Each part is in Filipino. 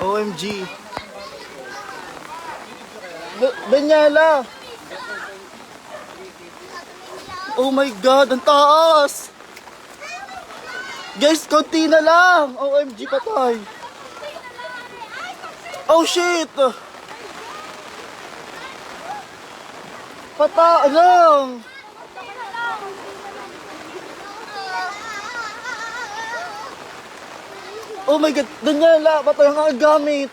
OMG. B- Benyela! Oh my God, ang taas! Guys, konti na lang! OMG, patay! Oh shit! Pata, lang! Oh my God, Daniela, patay ang aking gamit!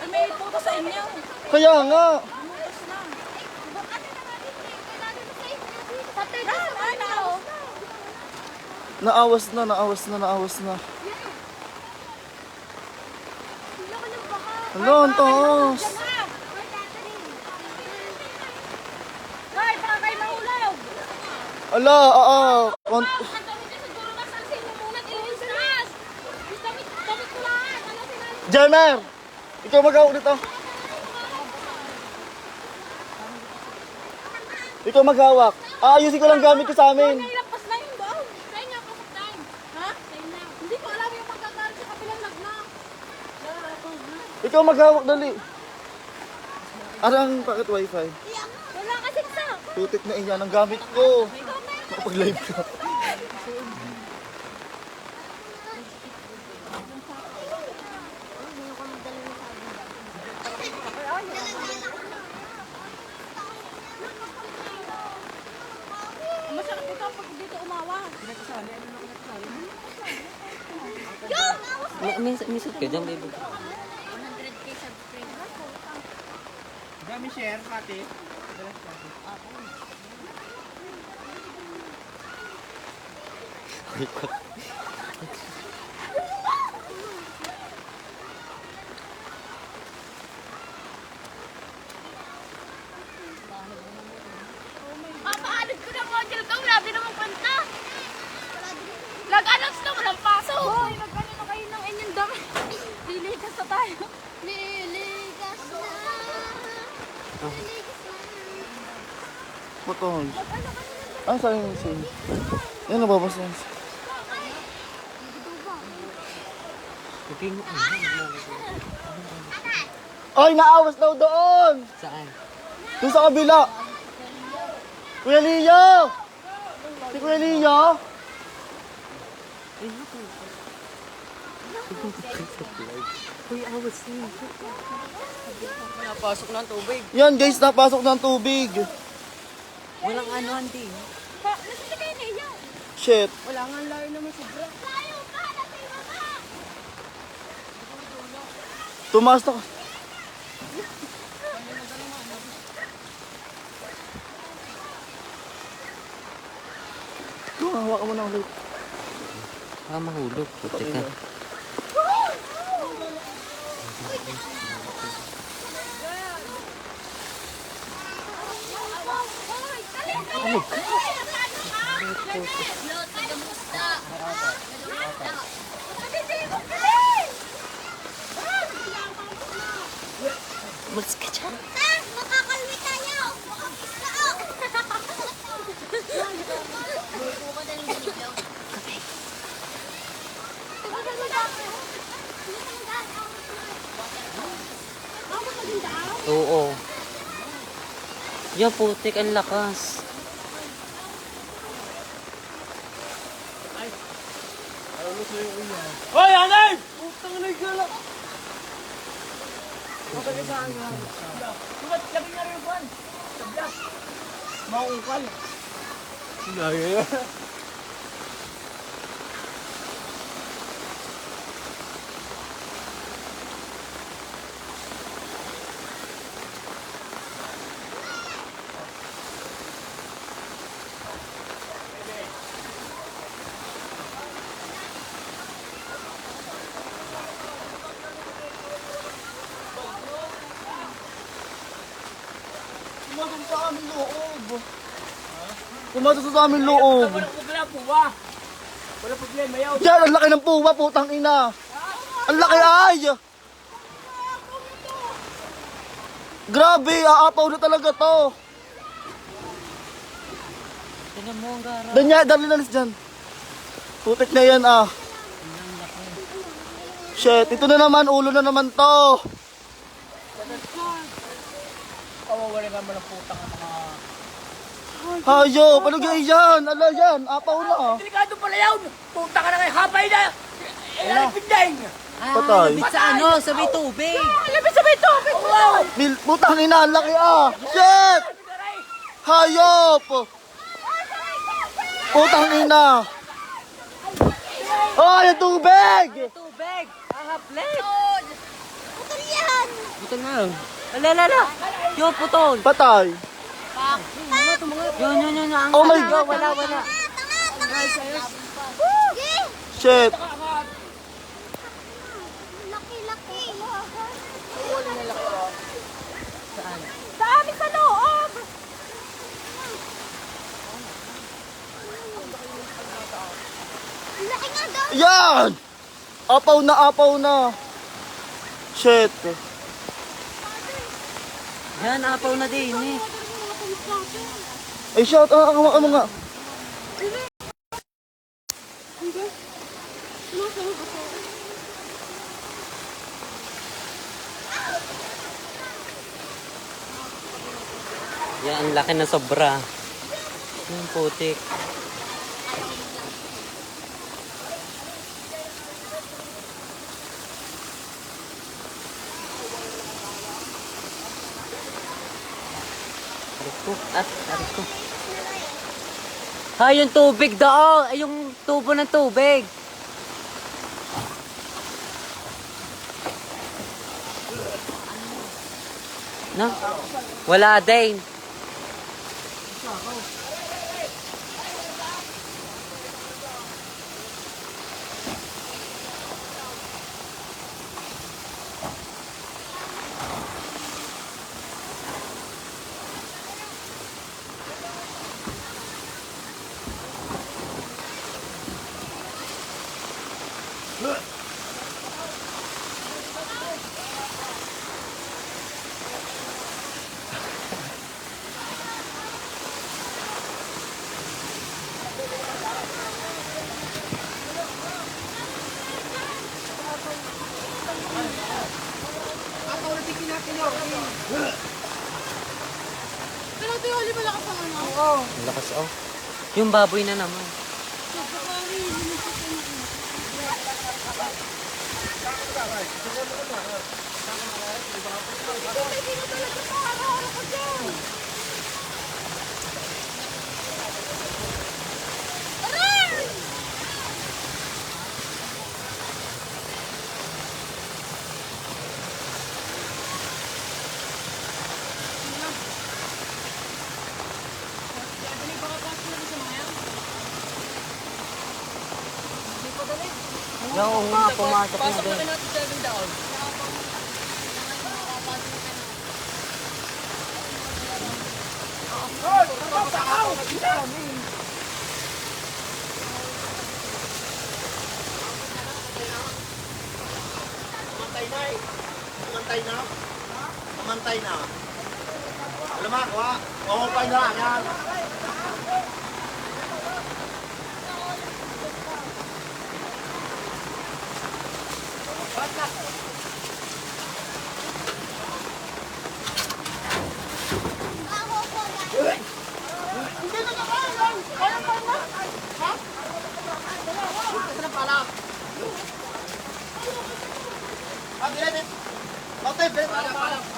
Ay, may puto sa inyo. Kaya nga! Nakaos na. Naawas na, naawas na, naawas na. Hello, ang taas! Ala, ah, ah. Kont- Ang dami ka siguro nasalsin mo muna tinis nas. Damit, damit ko lahat. Jenner! Ikaw mag-hawak dito. Ikaw maghawak. Aayusin ko lang gamit ko sa amin. Nailampas na yung doon. Tayo nga, pasok tayo. Ha? Tayo na. Hindi ko alam yung magkakaroon sa kapilang lagna. Ikaw maghawak, dali. Arang packet wifi. Wala kasi sa. Tutik na iyan ang gamit ko. Makapag-live ka. Masarap ito pag dito umawa. May, may, may suit ka dyan, baby. 100k subscribers. Dami share, pati. Papaalad ko ng model ko. Grabe naman kwenta. Lag-announce na walang paso. Hoy, nagkano na kayo ng inyong dami. Liligas na tayo. Liligas na. Putol. Ano sa akin sin? Yan, nababas yan. Ay, naawas daw doon! saan? Doon sa kabila! Kuya Leo! Si Kuya Leo! Uy, awas na. Napasok na ang tubig. Yan guys, napasok ng tubig. Walang ano, auntie. Pa, nasa kayo na iya. Shit. Wala nga layo naman sobra. Tayo pa, natin mama. Tumaas na. Ito, hawakan mo na ulit. Ah, mahulog. Puti ka. Mas ka dyan. Makakalwi tayo! Oo. Yan, putik. Ang lakas. Hoy, anay! Putang na gala. Bakit sabi nga rin buwan? Sablas. Maungkal. Gaya. Pumasok sa aming loob. Pumasok sa aming loob. Wala problema, puwa. Wala problema, yaw. Yan, ang laki ng puwa, putang ina. Ang laki ay! Grabe, aapaw na talaga to. Tingnan mo ang gara. Danya, dali na dyan. Putik na yan ah. Shit, ito na naman, ulo na naman to. Pawawala naman ng putang ang mga... Hayo, palagay yan. Ala yan, apaw na. Delikado pala yun! Puta ka na kayo, hapay na! Ilalipid na yun! Patay. Sa ano? Sa may tubig. Labis sa may tubig. Wow! Bil, putang ina, ang laki ah. Shit! Hayop! Putang ina. Oh, yung tubig! Tubig. Ahaplet. Putol yan. Ito na. Ala, ala, ala. Yo, putol. Patay. Yun, yun, yun. Ang Oh my God. wala, wala. Shit. Laki-laki. Saan? Sa amin sa loob. Ang Laki nga daw. Yan! Apaw na, apaw na. Shit. Yan, apaw na din eh. Ay, shout out ako ano nga. Yan, ang laki na sobra. Yung putik. Ko, at, aray ko. Ha, yung tubig daw. Ay, yung tubo ng tubig. No? Wala din. Pero ito yung malakas ang ano. Ang lakas oh. Yung baboy na naman. Oo nga, pumasok na din. Mantay na eh. Mantay na. Mantay na. Alam mo, wa. Umupay na lang yan. 对你这个干嘛呀好了好了好了好了好了好了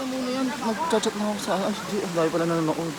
na muna yan. Mag-chat na ako sa... Ay, di, ang dahil pala nanonood.